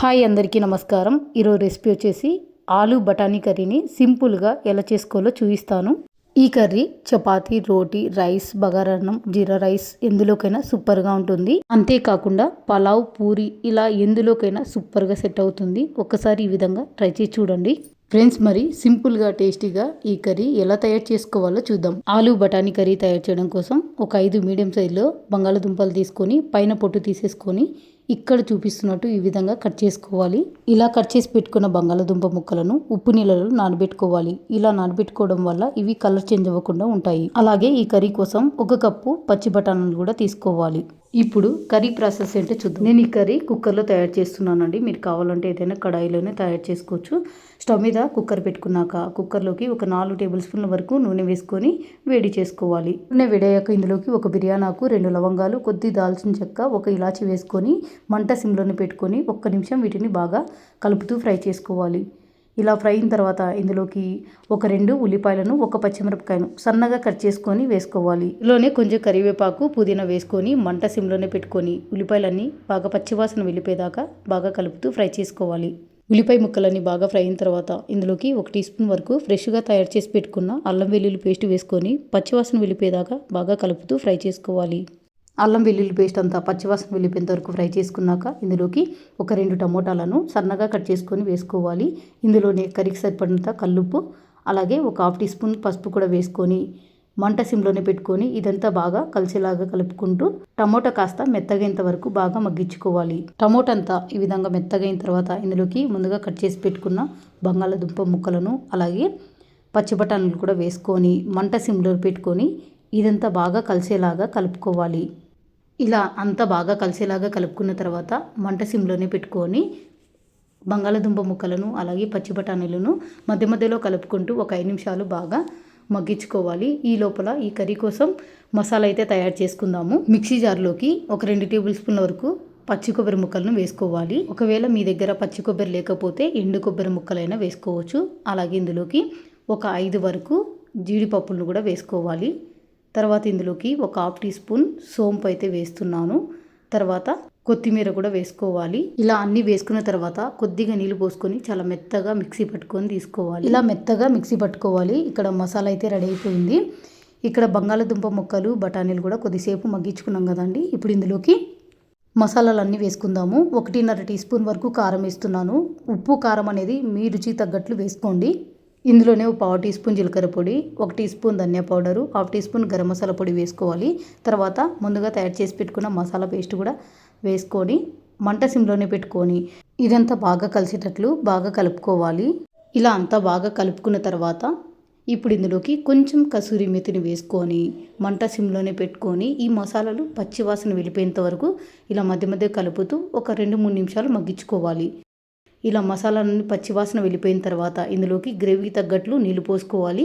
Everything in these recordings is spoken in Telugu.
హాయ్ అందరికీ నమస్కారం. ఈరోజు రెసిపీ వచ్చేసి ఆలు బఠానీ కర్రీని సింపుల్గా ఎలా చేసుకోవాలో చూపిస్తాను. ఈ కర్రీ చపాతి రోటీ రైస్ బగారన్నం జీరా రైస్ ఎందులోకైనా సూపర్గా ఉంటుంది. అంతేకాకుండా పలావ్ పూరి ఇలా ఎందులోకైనా సూపర్గా సెట్ అవుతుంది. ఒక్కసారి ఈ విధంగా ట్రై చేసి చూడండి. ఫ్రెండ్స్ మరి సింపుల్గా టేస్టీగా ఈ కర్రీ ఎలా తయారు చేసుకోవాలో చూద్దాం. ఆలు బఠానీ కర్రీ తయారు చేయడం కోసం ఒక ఐదు మీడియం సైజులో బంగాళదుంపలు తీసుకొని పైన పొట్టు తీసేసుకొని ఇక్కడ చూపిస్తున్నట్టు ఈ విధంగా కట్ చేసుకోవాలి. ఇలా కట్ చేసి పెట్టుకున్న బంగాళదుంప ముక్కలను ఉప్పు నీళ్ళలో నానబెట్టుకోవాలి. ఇలా నానబెట్టుకోవడం వల్ల ఇవి కలర్ చేంజ్ అవ్వకుండా ఉంటాయి. అలాగే ఈ కర్రీ కోసం ఒక కప్పు పచ్చి బఠానీలు కూడా తీసుకోవాలి. ఇప్పుడు కర్రీ ప్రాసెస్ ఏంటో చూద్దాం. నేను ఈ కర్రీ కుక్కర్లో తయారు చేస్తున్నానండి. మీరు కావాలంటే ఏదైనా కడాయిలోనే తయారు చేసుకోవచ్చు. స్టవ్ మీద కుక్కర్ పెట్టుకున్నాక కుక్కర్లోకి ఒక నాలుగు టేబుల్ స్పూన్ల వరకు నూనె వేసుకొని వేడి చేసుకోవాలి. నూనె వేడయ్యాక ఇందులోకి ఒక బిర్యానాకు రెండు లవంగాలు కొద్ది దాల్చిన చెక్క ఒక ఇలాచి వేసుకొని మంట సిమ్లోనే పెట్టుకొని ఒక్క నిమిషం వీటిని బాగా కలుపుతూ ఫ్రై చేసుకోవాలి. ఇలా ఫ్రై అయిన తర్వాత ఇందులోకి ఒక రెండు ఉల్లిపాయలను ఒక పచ్చిమిరపకాయను సన్నగా కట్ చేసుకొని వేసుకోవాలి. ఇందులోనే కొంచెం కరివేపాకు పుదీనా వేసుకొని మంట సిమ్లోనే పెట్టుకొని ఉల్లిపాయలన్నీ బాగా పచ్చివాసన వెళ్ళిపోయేదాకా బాగా కలుపుతూ ఫ్రై చేసుకోవాలి. ఉల్లిపాయ ముక్కలన్నీ బాగా ఫ్రై అయిన తర్వాత ఇందులోకి ఒక టీ స్పూన్ వరకు ఫ్రెష్గా తయారు చేసి పెట్టుకున్న అల్లం వెల్లుల్లి పేస్ట్ వేసుకొని పచ్చివాసన వెళ్ళిపోయేదాకా బాగా కలుపుతూ ఫ్రై చేసుకోవాలి. అల్లం వెల్లుల్లి పేస్ట్ అంతా పచ్చివాసన వెళ్ళిపోయేంత వరకు ఫ్రై చేసుకున్నాక ఇందులోకి ఒక రెండు టమోటాలను సన్నగా కట్ చేసుకొని వేసుకోవాలి. ఇందులోనే కర్రీకి సరిపడినంత కల్లుప్పు అలాగే ఒక హాఫ్ టీ స్పూన్ పసుపు కూడా వేసుకొని మంట సిమ్లోనే పెట్టుకొని ఇదంతా బాగా కలిసేలాగా కలుపుకుంటూ టమోటా కాస్త మెత్తగైనంత వరకు బాగా మగ్గించుకోవాలి. టమోటా అంతా ఈ విధంగా మెత్తగైన తర్వాత ఇందులోకి ముందుగా కట్ చేసి పెట్టుకున్న బంగాళదుంప ముక్కలను అలాగే పచ్చి బఠానీలు కూడా వేసుకొని మంట సిమ్లో పెట్టుకొని ఇదంతా బాగా కలిసేలాగా కలుపుకోవాలి. ఇలా అంతా బాగా కలిసేలాగా కలుపుకున్న తర్వాత మంట సిమ్లోనే పెట్టుకొని బంగాళదుంప ముక్కలను అలాగే పచ్చి బఠానీలను మధ్య మధ్యలో కలుపుకుంటూ ఒక ఐదు నిమిషాలు బాగా మగ్గించుకోవాలి. ఈ లోపల ఈ కర్రీ కోసం మసాలా అయితే తయారు చేసుకుందాము. మిక్సీ జార్లోకి ఒక రెండు టేబుల్ స్పూన్ల వరకు పచ్చి కొబ్బరి ముక్కలను వేసుకోవాలి. ఒకవేళ మీ దగ్గర పచ్చి కొబ్బరి లేకపోతే ఎండు కొబ్బరి ముక్కలైనా వేసుకోవచ్చు. అలాగే ఇందులోకి ఒక ఐదు వరకు జీడిపప్పులను కూడా వేసుకోవాలి. తర్వాత ఇందులోకి ఒక హాఫ్ టీ స్పూన్ సోంపు అయితే వేస్తున్నాను. తర్వాత కొత్తిమీర కూడా వేసుకోవాలి. ఇలా అన్నీ వేసుకున్న తర్వాత కొద్దిగా నీళ్ళు పోసుకొని చాలా మెత్తగా మిక్సీ పట్టుకొని తీసుకోవాలి. ఇలా మెత్తగా మిక్సీ పట్టుకోవాలి. ఇక్కడ మసాలా అయితే రెడీ అయిపోయింది. ఇక్కడ బంగాళదుంప ముక్కలు బఠానీలు కూడా కొద్దిసేపు మగ్గించుకున్నాం కదండి. ఇప్పుడు ఇందులోకి మసాలాలు అన్నీ వేసుకుందాము. ఒకటిన్నర టీ స్పూన్ వరకు కారం వేస్తున్నాను. ఉప్పు కారం అనేది మీ రుచి తగ్గట్లు వేసుకోండి. ఇందులోనే ఒక పావు టీ స్పూన్ జీలకర్ర పొడి ఒక teaspoon dhania powder half teaspoon garam masala పొడి వేసుకోవాలి. తర్వాత ముందుగా తయారు చేసి పెట్టుకున్న మసాలా పేస్ట్ కూడా వేసుకొని మంట సిమ్లోనే పెట్టుకొని ఇదంతా బాగా కలిసేటట్లు బాగా కలుపుకోవాలి. ఇలా అంతా బాగా కలుపుకున్న తర్వాత ఇప్పుడు ఇందులోకి కొంచెం కసూరి మెతిని వేసుకొని మంట సిమ్లోనే పెట్టుకొని ఈ మసాలాలు పచ్చివాసన వెళ్ళిపోయేంత వరకు ఇలా మధ్య మధ్య కలుపుతూ ఒక రెండు మూడు నిమిషాలు మగ్గించుకోవాలి. ఇలా మసాలాలన్నీ పచ్చివాసన వెళ్ళిపోయిన తర్వాత ఇందులోకి గ్రేవీకి తగ్గట్లు నీళ్ళు పోసుకోవాలి.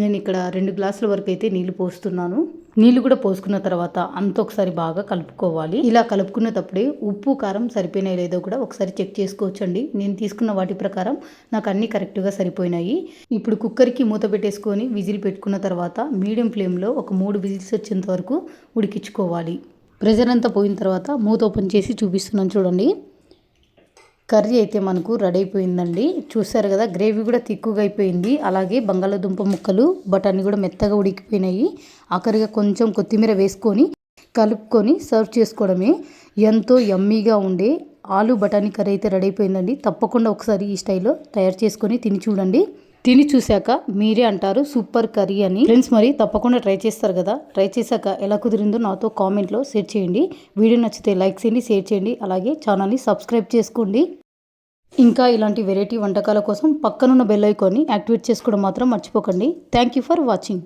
నేను ఇక్కడ రెండు గ్లాసుల వరకు అయితే నీళ్ళు పోస్తున్నాను. నీళ్ళు కూడా పోసుకున్న తర్వాత అంత ఒకసారి బాగా కలుపుకోవాలి. ఇలా కలుపుకునేటప్పుడే ఉప్పు కారం సరిపోయినాయి లేదో కూడా ఒకసారి చెక్ చేసుకోవచ్చండి. నేను తీసుకున్న వాటి ప్రకారం నాకు అన్నీ కరెక్ట్గా సరిపోయినాయి. ఇప్పుడు కుక్కర్కి మూత పెట్టేసుకొని విజిల్ పెట్టుకున్న తర్వాత మీడియం ఫ్లేమ్లో ఒక మూడు విజిల్స్ వచ్చేంత వరకు ఉడికించుకోవాలి. ప్రెజర్ అంతా పోయిన తర్వాత మూత ఓపెన్ చేసి చూపిస్తున్నాను చూడండి. కర్రీ అయితే మనకు రెడీ అయిపోయిందండి. చూసారు కదా గ్రేవీ కూడా తిక్కుగా అయిపోయింది. అలాగే బంగాళాదుంప ముక్కలు బఠానీ కూడా మెత్తగా ఉడికిపోయినాయి. ఆఖరిగా కొంచెం కొత్తిమీర వేసుకొని కలుపుకొని సర్వ్ చేసుకోవడమే. ఎంతో యమ్మీగా ఉండే ఆలు బఠానీ కర్రీ అయితే రెడీ అయిపోయిందండి. తప్పకుండా ఒకసారి ఈ స్టైల్లో తయారు చేసుకొని తిని చూడండి. తిని చూశాక మీరే అంటారు సూపర్ కర్రీ అని. ఫ్రెండ్స్ మరి తప్పకుండా ట్రై చేస్తారు కదా? ట్రై చేశాక ఎలా కుదిరిందో నాతో కామెంట్లో షేర్ చేయండి. వీడియో నచ్చితే లైక్ చేయండి షేర్ చేయండి. అలాగే ఛానల్ని సబ్స్క్రైబ్ చేసుకోండి. ఇంకా ఇలాంటి వెరైటీ వంటకాల కోసం పక్కనున్న బెల్ ఐకాన్ని యాక్టివేట్ చేసుకోవడం మాత్రం మర్చిపోకండి. Thank you for watching.